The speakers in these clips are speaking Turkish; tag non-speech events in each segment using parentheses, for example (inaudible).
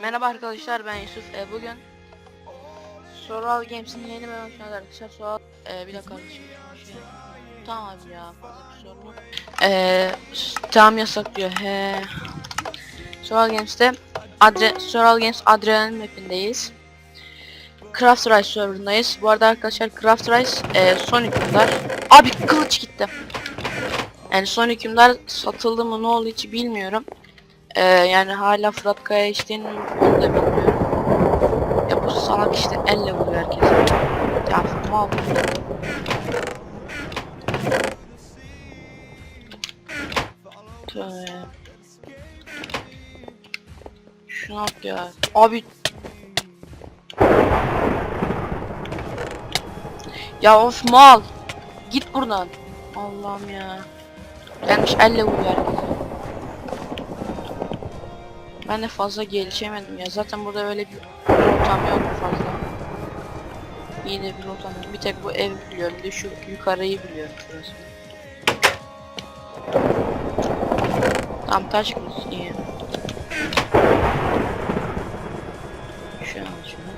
Merhaba arkadaşlar ben Yusuf. E, bugün Soral Games'in yeni bölümünde arkadaşlar. Soral e, bir dakika kardeşim. Şey, tamam abi ya fazla. E, tam yasak diyor. He. Soral Games'te adre Soral Games Adrenalin map'indeyiz. Craft Rice serverındayız. Bu arada arkadaşlar Craft Rice e, son hükümdar. Abi kılıç gitti. Yani son hükümdar satıldı mı ne oldu hiç bilmiyorum. Ee, yani hala Fırat Kaya içtiğini onu da bilmiyorum. Ya bu salak işte elle vuruyor herkese. Ya mal. Şuna bak ya. Abi. Ya of mal. Git buradan. Allah'ım ya. Gelmiş elle vuruyor herkese. Ben de fazla gelişemedim ya. Zaten burada öyle bir ortam yok fazla. İyi de bir ortam yok. Bir tek bu ev biliyorum. Bir de şu yukarıyı biliyorum şurası. Tam taş kılıç iyi. Şu an şunu.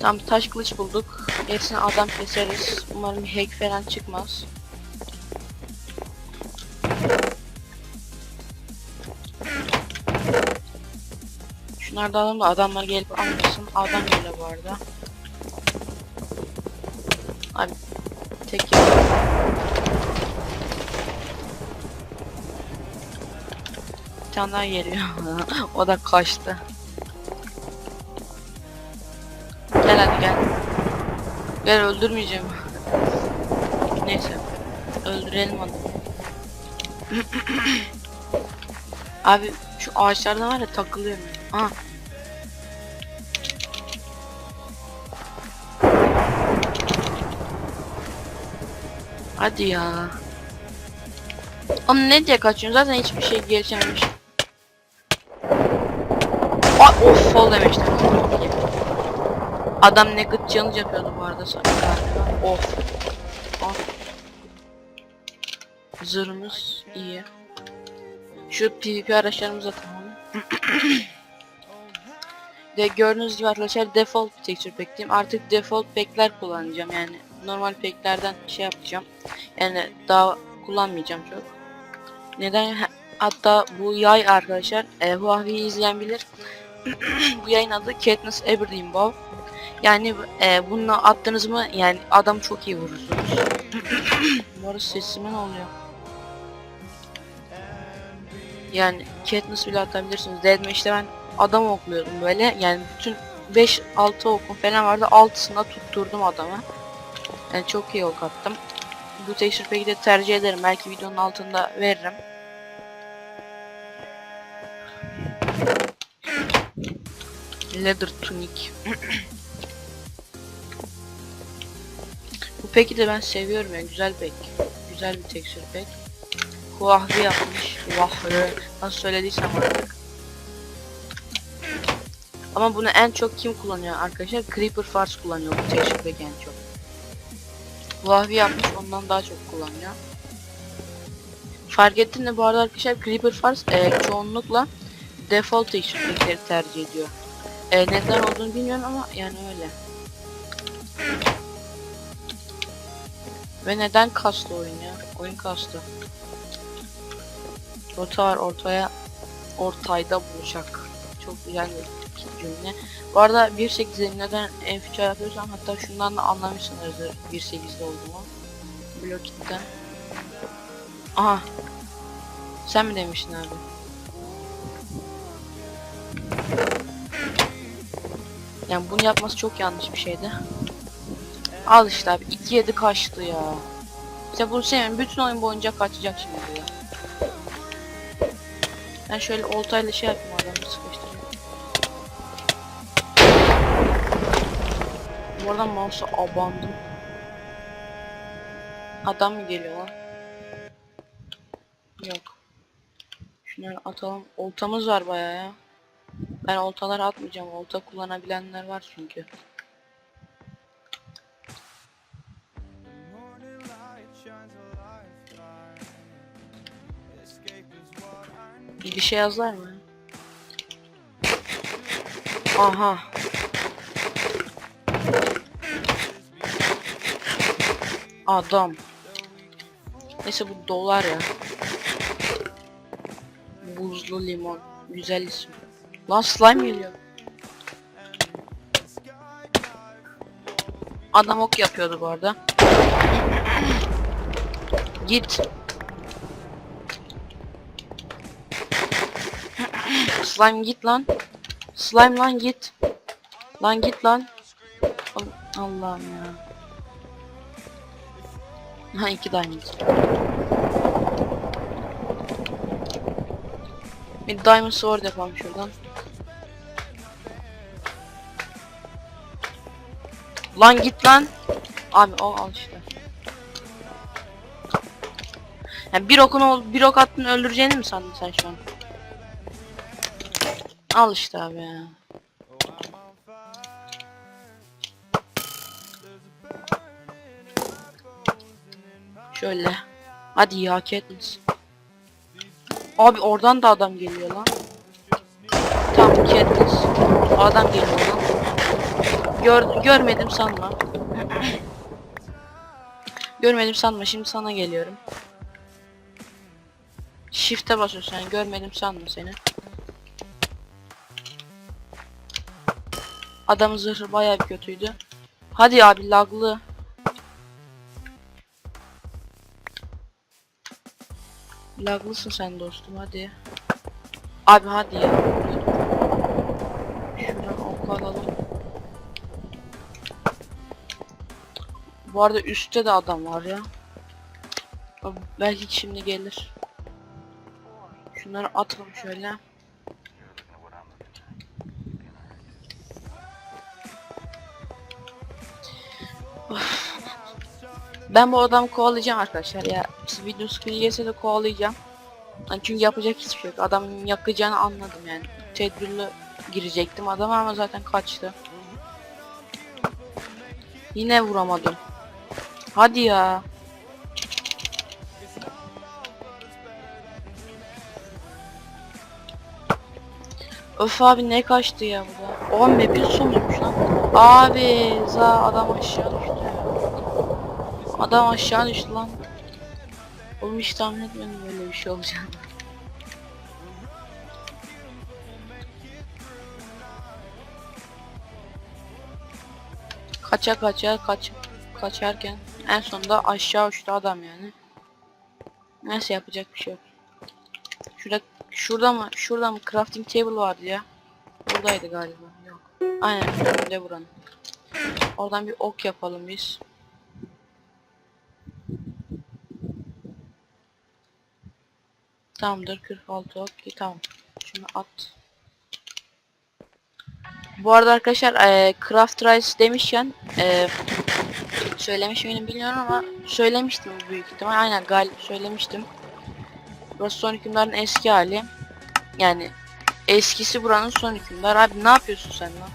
Tam taş kılıç bulduk. Gerisini adam keseriz. Umarım hack falan çıkmaz. Şunları da alalım da adamlar gelip almasın. Adam geliyor bu arada. Abi tek yer. Bir geliyor. (laughs) o da kaçtı. Gel hadi gel. Gel öldürmeyeceğim. Neyse. Öldürelim adamı. (clears throat) Abi şu ağaçlardan var ya takılıyorum. Ha. Hadi ya. Oğlum ne diye kaçıyorsun? Zaten hiçbir şey gelişememiş. Ay of fall demiştim. Adam ne gıt challenge yapıyordu bu arada sonra galiba. Of. Of. Zırhımız iyi. Şu PvP araçlarımıza tamam. (coughs) De gördüğünüz gibi arkadaşlar default texture pack'teyim. Artık default pack'ler kullanacağım yani normal pack'lerden şey yapacağım. Yani daha kullanmayacağım çok. Neden? Ha- Hatta bu yay arkadaşlar e, Huawei'yi izleyen bilir. (clears throat) bu yayın adı Katniss Everdeen Bow. Yani e, bununla attınız mı yani adam çok iyi vurursunuz. (clears throat) arada sesime ne oluyor? Yani Katniss bile atabilirsiniz. Deathmatch'te ben adam okluyordum böyle. Yani bütün 5-6 okum falan vardı. 6'sına tutturdum adamı. Yani çok iyi ok attım. Bu texture pack'i de tercih ederim. Belki videonun altında veririm. Leather tunic. Bu pack'i de ben seviyorum ya. Güzel pack. Güzel bir texture pack. Huahvi yapmış. Huahvi. Nasıl söylediysem artık. Ama bunu en çok kim kullanıyor arkadaşlar? Creeper Farce kullanıyor bu texture pack en çok. Huahvi yapmış ondan daha çok kullanıyor. Fark ettin de bu arada arkadaşlar Creeper Farce e, çoğunlukla default texture pack'leri tercih ediyor. E, neden olduğunu bilmiyorum ama yani öyle. Ve neden kastı oyun ya? Oyun kastı. Rota var ortaya ortayda bulacak. Çok güzel bir cümle. Bu arada 1.8'e neden F3 yapıyorsam hatta şundan da anlamışsınızdır 1.8'de olduğumu. Blokitten. Aha. Sen mi demiştin abi? Yani bunu yapması çok yanlış bir şeydi. Al işte abi 2-7 kaçtı ya. İşte bunu sevmiyorum. Bütün oyun boyunca kaçacak şimdi ya. Ben şöyle oltayla şey yapayım Bu arada mouse'a abandım. Adam mı geliyor lan? Yok. Şunları atalım. Oltamız var bayağı ya. Ben oltaları atmayacağım. Olta kullanabilenler var çünkü. Bir şey yazar mı? Aha. Adam. Neyse bu dolar ya. Buzlu limon. Güzel isim. Lan slime geliyor. Adam ok yapıyordu bu arada. (clears throat) Git. (clears throat) Slime git lan. Slime lan git. Lan git lan. Al- Allah'ım ya. Ha iki diamond. Bir diamond sword yapalım şuradan. Lan git lan. Abi o al işte. Yani bir okun ol, bir ok attın öldüreceğini mi sandın sen şu an? Al işte abi ya. Şöyle. Hadi ya Katniss. Abi oradan da adam geliyor lan. Tamam Katniss. Adam geliyor lan. Gör, görmedim sanma. görmedim sanma şimdi sana geliyorum. Shift'e basıyorsun sen görmedim sanma seni. Adamın zırhı bayağı bir kötüydü. Hadi abi laglı. Laglısın sen dostum hadi. Abi hadi ya. Şuradan ok alalım. Bu arada üstte de adam var ya. Belki şimdi gelir. Şunları atalım şöyle. Of. Ben bu adamı kovalayacağım arkadaşlar ya. Video screen gelse de kovalayacağım. Yani çünkü yapacak hiçbir şey yok. Adamın yakacağını anladım yani. Tedbirli girecektim adama ama zaten kaçtı. Yine vuramadım. Hadi ya. Öf abi ne kaçtı ya bu da. Oha map'in sonuymuş lan. Abi za adam aşağı. Adam aşağı düştü lan. Oğlum hiç tahmin etmedim böyle bir şey olacağını. Kaça kaça kaç kaçarken en sonunda aşağı uçtu adam yani. Neyse yapacak bir şey yok. Şurada şurada mı şurada mı crafting table vardı ya. Buradaydı galiba. Yok. Aynen şurada buranın. Oradan bir ok yapalım biz. Tamamdır 46 ok. İyi, Tamam. Şunu at. Bu arada arkadaşlar eee Craft Rice demişken eee söylemiş miydim bilmiyorum ama söylemiştim büyük ihtimal. Aynen galiba söylemiştim. Burası son hükümdarın eski hali. Yani eskisi buranın son hükümdar. Abi ne yapıyorsun sen lan?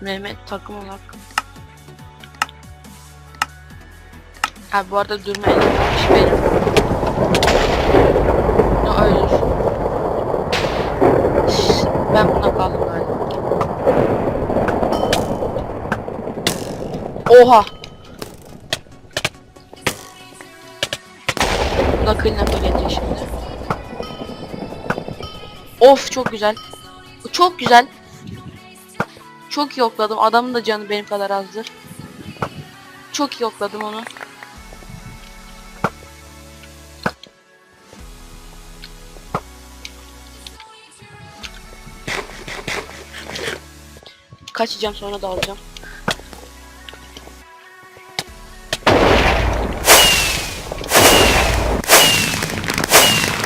Mehmet takım olarak. Abi bu arada durma iş benim. Ne ölür. Ben buna kaldım galiba. Oha. Bu da clean up'a gelecek şimdi. Of çok güzel. Çok güzel. Çok yokladım. Adamın da canı benim kadar azdır. Çok yokladım onu. Kaçacağım sonra da alacağım.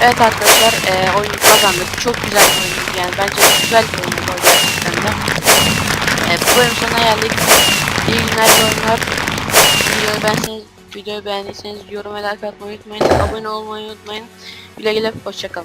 Evet arkadaşlar eee oyunu kazandık. Çok güzel bir oyun yani bence güzel bir oyun bu gerçekten de. Eee bu bölüm sona geldik. İyi günler iyi oyunlar. Videoyu beğenseniz, videoyu beğendiyseniz yorum ve like atmayı unutmayın. Abone olmayı unutmayın. Güle güle hoşçakalın.